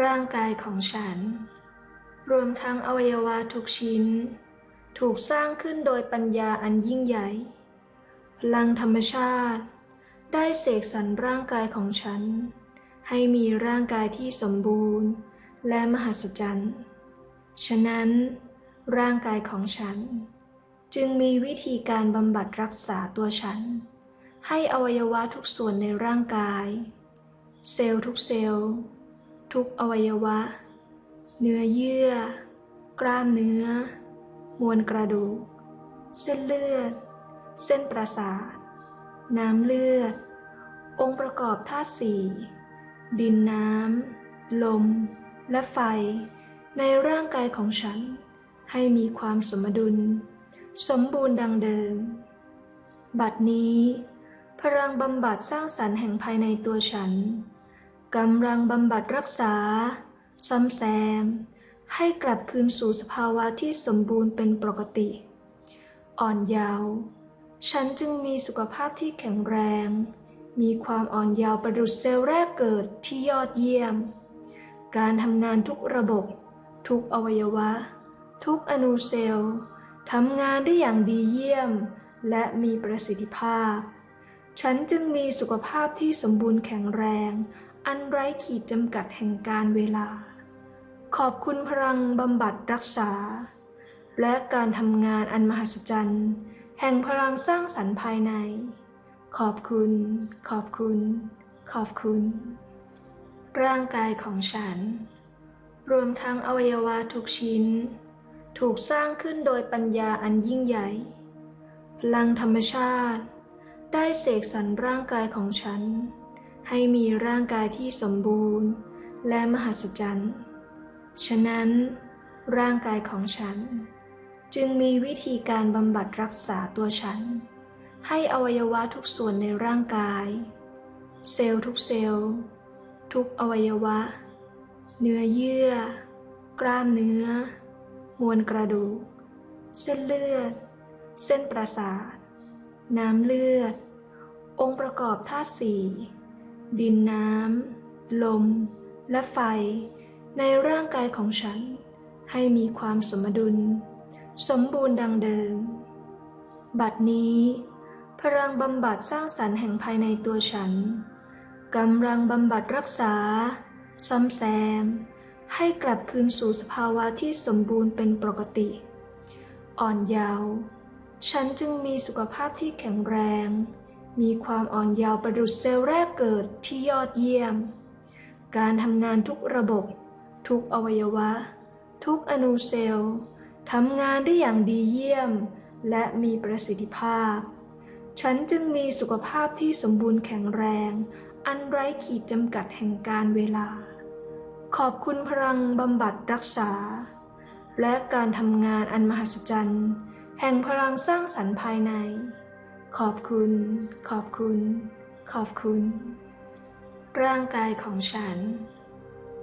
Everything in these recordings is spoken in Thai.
ร่างกายของฉัน รวมทั้งอวัยวะทุกชิ้น ถูกสร้างขึ้นโดยปัญญาอันยิ่งใหญ่ พลังธรรมชาติ ได้เสกสรรร่างกายของฉัน ให้มีร่างกายที่สมบูรณ์ และมหัศจรรย์ ฉะนั้น ร่างกายของฉัน จึงมีวิธีการบำบัดรักษาตัวฉัน ให้อวัยวะทุกส่วนในร่างกาย เซลล์ทุกเซลล์ ทุกอวัยวะ เนื้อเยื่อ กล้ามเนื้อ มวลกระดูก เส้นเลือด เส้นประสาท น้ำเลือด องค์ประกอบธาตุสี่ดินน้ำ ลม และไฟ ในร่างกายของฉัน ให้มีความสมดุล สมบูรณ์ดังเดิม บัดนี้ พลังบำบัดสร้างสรรค์แห่งภายในตัวฉัน กำลังบำบัดรักษา ซ่อมแซม ให้กลับคืนสู่สภาวะที่สมบูรณ์เป็นปกติ อ่อนเยาว์ฉันจึงมีสุขภาพที่แข็งแรง มีความอ่อนเยาว์ประดุจเซลล์แรกเกิดที่ยอดเยี่ยม การทำงานทุกระบบ ทุกอวัยวะ ทุกอนูเซลล์ทำงานได้อย่างดีเยี่ยม และมีประสิทธิภาพ ฉันจึงมีสุขภาพที่สมบูรณ์แข็งแรง อันไร้ขีดจำกัดแห่งการเวลา ขอบคุณพลังบำบัดรักษา และการทำงานอันมหัศจรรย์ แห่งพลังสร้างสรรค์ภายใน ขอบคุณ ขอบคุณ ขอบคุณ ร่างกายของฉัน รวมทั้งอวัยวะทุกชิ้น ถูกสร้างขึ้นโดยปัญญาอันยิ่งใหญ่ พลังธรรมชาติ ได้เสกสรรร่างกายของฉัน ให้มีร่างกายที่สมบูรณ์ และมหัศจรรย์ ฉะนั้น ร่างกายของฉัน จึงมีวิธีการบำบัดรักษาตัวฉัน ให้อวัยวะทุกส่วนในร่างกาย เซลล์ทุกเซลล์ ทุกอวัยวะ เนื้อเยื่อ กล้ามเนื้อ มวลกระดูก เส้นเลือด เส้นประสาท น้ำเลือด องค์ประกอบธาตุสี่ ดินน้ำ ลม และไฟ ในร่างกายของฉัน ให้มีความสมดุล สมบูรณ์ดังเดิม บัดนี้ พลังบำบัดสร้างสรรค์แห่งภายในตัวฉันกำลังบำบัดรักษา ซ่อมแซม ให้กลับคืนสู่สภาวะที่สมบูรณ์เป็นปกติ อ่อนเยาว์ฉันจึงมีสุขภาพที่แข็งแรง มีความอ่อนเยาว์ประดุจเซลล์แรกเกิดที่ยอดเยี่ยม การทำงานทุกระบบ ทุกอวัยวะ ทุกอนูเซลล์ทำงานได้อย่างดีเยี่ยม และมีประสิทธิภาพ ฉันจึงมีสุขภาพที่สมบูรณ์แข็งแรง อันไร้ขีดจำกัดแห่งการเวลา ขอบคุณพลังบำบัดรักษา และการทำงานอันมหัศจรรย์ แห่งพลังสร้างสรรค์ภายใน ขอบคุณ ขอบคุณ ขอบคุณ ร่างกายของฉัน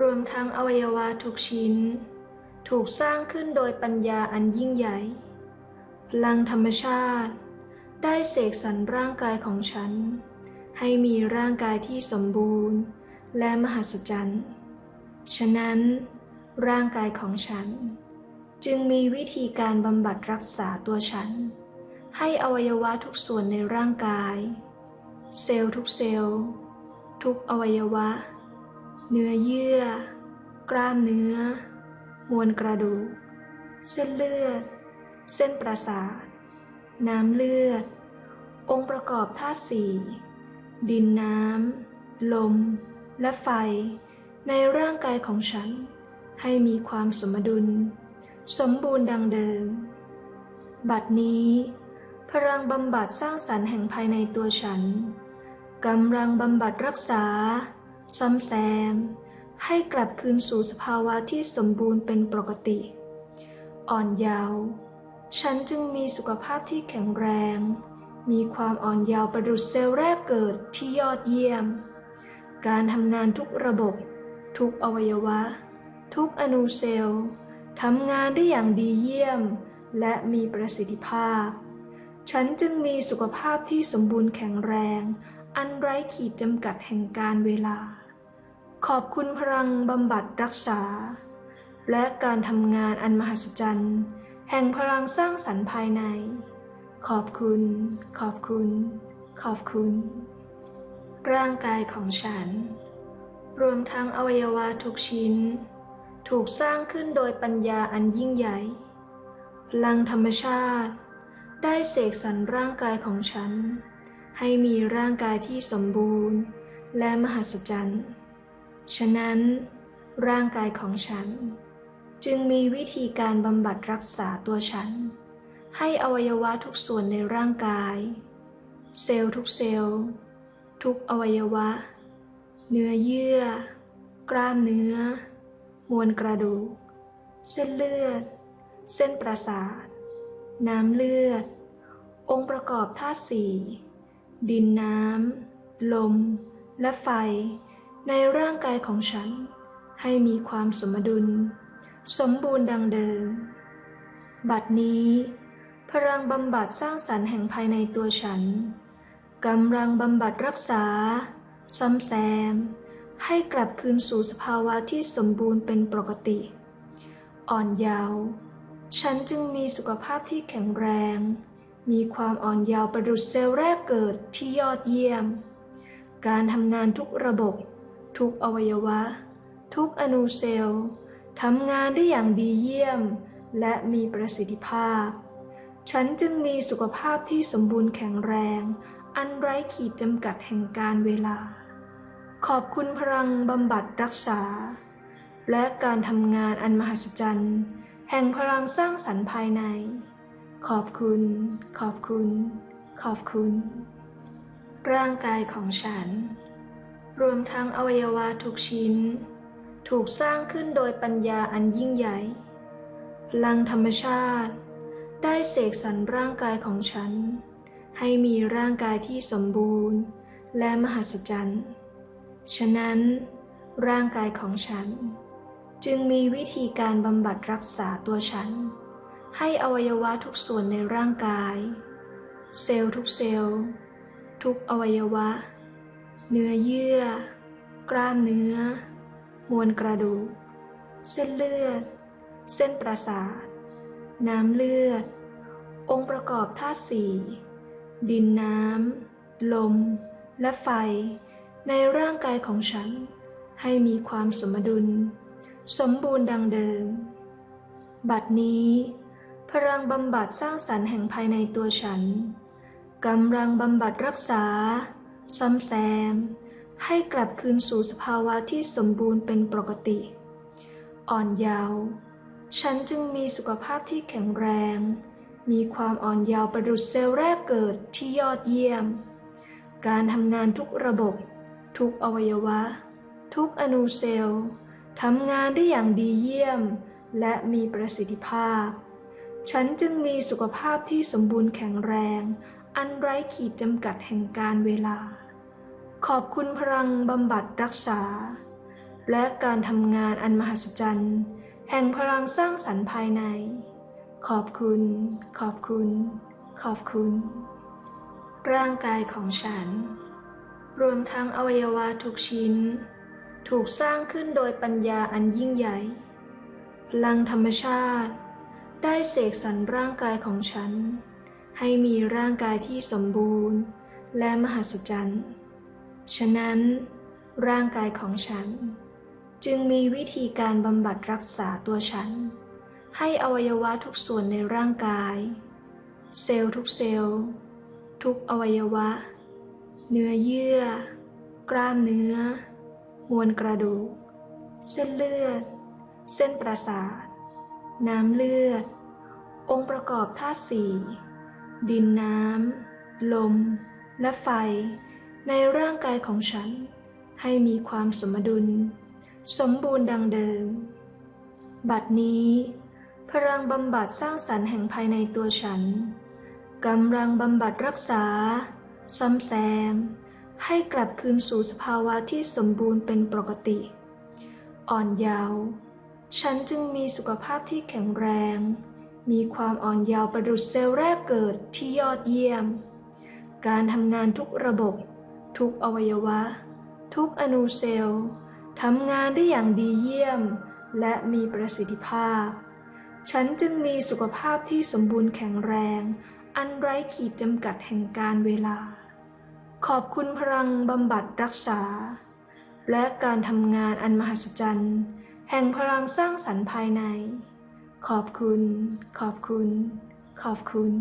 รวมทั้งอวัยวะทุกชิ้น ถูกสร้างขึ้นโดยปัญญาอันยิ่งใหญ่ พลังธรรมชาติ ได้เสกสรรร่างกายของฉัน ให้มีร่างกายที่สมบูรณ์ และมหัศจรรย์ ฉะนั้น ร่างกายของฉัน จึงมีวิธีการบำบัดรักษาตัวฉัน ให้อวัยวะทุกส่วนในร่างกาย เซลล์ทุกเซลล์ ทุกอวัยวะ เนื้อเยื่อ กล้ามเนื้อ มวลกระดูก เส้นเลือด เส้นประสาท น้ำเลือด องค์ประกอบธาตุสี่ดินน้ำ ลม และไฟ ในร่างกายของฉัน ให้มีความสมดุล สมบูรณ์ดังเดิม บัดนี้ พลังบำบัดสร้างสรรค์แห่งภายในตัวฉันกำลังบำบัดรักษา ซ่อมแซม ให้กลับคืนสู่สภาวะที่สมบูรณ์เป็นปกติ อ่อนเยาว์ฉันจึงมีสุขภาพที่แข็งแรง มีความอ่อนเยาว์ประดุจเซลล์แรกเกิดที่ยอดเยี่ยม การทำงานทุกระบบ ทุกอวัยวะ ทุกอนูเซลล์ทำงานได้อย่างดีเยี่ยม และมีประสิทธิภาพ ฉันจึงมีสุขภาพที่สมบูรณ์แข็งแรง อันไร้ขีดจำกัดแห่งการเวลา ขอบคุณพลังบำบัดรักษา และการทำงานอันมหัศจรรย์ แห่งพลังสร้างสรรค์ภายใน ขอบคุณ ขอบคุณ ขอบคุณ ร่างกายของฉัน รวมทั้งอวัยวะทุกชิ้น ถูกสร้างขึ้นโดยปัญญาอันยิ่งใหญ่ พลังธรรมชาติ ได้เสกสรรร่างกายของฉัน ให้มีร่างกายที่สมบูรณ์ และมหัศจรรย์ ฉะนั้น ร่างกายของฉัน จึงมีวิธีการบำบัดรักษาตัวฉัน ให้อวัยวะทุกส่วนในร่างกาย เซลล์ทุกเซลล์ ทุกอวัยวะ เนื้อเยื่อ กล้ามเนื้อ มวลกระดูก เส้นเลือด เส้นประสาท น้ำเลือด องค์ประกอบธาตุสี่ดินน้ำ ลม และไฟ ในร่างกายของฉัน ให้มีความสมดุล สมบูรณ์ดังเดิม บัดนี้ พลังบำบัดสร้างสรรค์แห่งภายในตัวฉันกำลังบำบัดรักษาซ่อมแซม ให้กลับคืนสู่สภาวะที่สมบูรณ์เป็นปกติ อ่อนเยาว์ ฉันจึงมีสุขภาพที่แข็งแรง มีความอ่อนเยาว์ประดุจเซลล์แรกเกิดที่ยอดเยี่ยม การทำงานทุกระบบ ทุกอวัยวะ ทุกอนูเซลล์ทำงานได้อย่างดีเยี่ยม และมีประสิทธิภาพ ฉันจึงมีสุขภาพที่สมบูรณ์แข็งแรง อันไร้ขีดจำกัดแห่งการเวลา ขอบคุณพลังบำบัดรักษา และการทำงานอันมหัศจรรย์ แห่งพลังสร้างสรรค์ภายใน ขอบคุณ ขอบคุณ ขอบคุณ ร่างกายของฉัน รวมทั้งอวัยวะทุกชิ้น ถูกสร้างขึ้นโดยปัญญาอันยิ่งใหญ่ พลังธรรมชาติ ได้เสกสรรร่างกายของฉัน ให้มีร่างกายที่สมบูรณ์ และมหัศจรรย์ ฉะนั้น ร่างกายของฉัน จึงมีวิธีการบำบัดรักษาตัวฉัน ให้อวัยวะทุกส่วนในร่างกาย เซลล์ทุกเซลล์ ทุกอวัยวะ เนื้อเยื่อ กล้ามเนื้อ มวลกระดูก เส้นเลือด เส้นประสาท น้ำเลือด องค์ประกอบธาตุสี่ดินน้ำ ลม และไฟ ในร่างกายของฉัน ให้มีความสมดุล สมบูรณ์ดังเดิม บัดนี้ พลังบำบัดสร้างสรรค์แห่งภายในตัวฉันกำลังบำบัดรักษา ซ่อมแซม ให้กลับคืนสู่สภาวะที่สมบูรณ์เป็นปกติ อ่อนเยาว์ฉันจึงมีสุขภาพที่แข็งแรง มีความอ่อนเยาว์ประดุจเซลล์แรกเกิดที่ยอดเยี่ยม การทำงานทุกระบบ ทุกอวัยวะ ทุกอนูเซลล์ ทำงานได้อย่างดีเยี่ยม และมีประสิทธิภาพ ฉันจึงมีสุขภาพที่สมบูรณ์แข็งแรง อันไร้ขีดจำกัดแห่งการเวลา ขอบคุณพลังบำบัดรักษา และการทำงานอันมหัศจรรย์ แห่งพลังสร้างสรรค์ภายใน ขอบคุณ ขอบคุณ ขอบคุณ ร่างกายของฉัน รวมทั้งอวัยวะทุกชิ้น ถูกสร้างขึ้นโดยปัญญาอันยิ่งใหญ่ พลังธรรมชาติ ได้เสกสรรร่างกายของฉัน ให้มีร่างกายที่สมบูรณ์ และมหัศจรรย์ ฉะนั้น ร่างกายของฉัน จึงมีวิธีการบำบัดรักษาตัวฉัน ให้อวัยวะทุกส่วนในร่างกาย เซลล์ทุกเซลล์ ทุกอวัยวะ เนื้อเยื่อ กล้ามเนื้อ มวลกระดูก เส้นเลือด เส้นประสาท น้ำเลือด องค์ประกอบธาตุสี่ดินน้ำ ลม และไฟ ในร่างกายของฉัน ให้มีความสมดุล สมบูรณ์ดังเดิม บัดนี้พลังบำบัดสร้างสรรค์แห่งภายในตัวฉันกำลังบำบัดรักษา ซ่อมแซม ให้กลับคืนสู่สภาวะที่สมบูรณ์เป็นปกติ อ่อนเยาว์ฉันจึงมีสุขภาพที่แข็งแรง มีความอ่อนเยาว์ประดุจเซลล์แรกเกิดที่ยอดเยี่ยม การทำงานทุกระบบ ทุกอวัยวะ ทุกอนูเซลล์ททำงานได้อย่างดีเยี่ยม และมีประสิทธิภาพ ฉันจึงมีสุขภาพที่สมบูรณ์แข็งแรง อันไร้ขีดจำกัดแห่งการเวลา ขอบคุณพลังบำบัดรักษา และการทำงานอันมหัศจรรย์ แห่งพลังสร้างสรรค์ภายใน ขอบคุณ ขอบคุณ ขอบคุณ